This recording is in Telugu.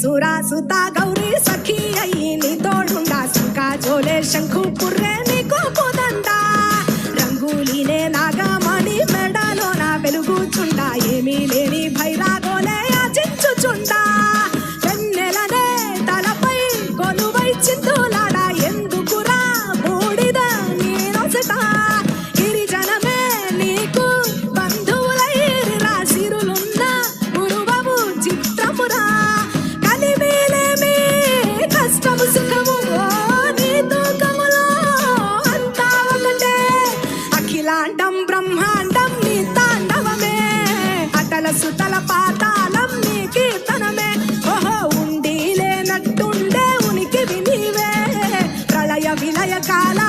సురా సుత గౌరీ సఖి అయ్యి నీ తోడుండా సుఖా జోలే శంఖు పుర్రే నీకు పోదందా రంగులీనే నాగమణి మెడలో నా వెలుగుచుండా. ఏమీ లే కష్టము సుఖము నీతో కమలో అంతా ఒకటే. అఖిలాండం బ్రహ్మాండం నీ తాండవమే. అటల సుతల పాతాళం నీ కీర్తనమే. ఓహో ఉండి లేనట్టుండే ఉనికి వినివే. ప్రళయ విలయ కాలా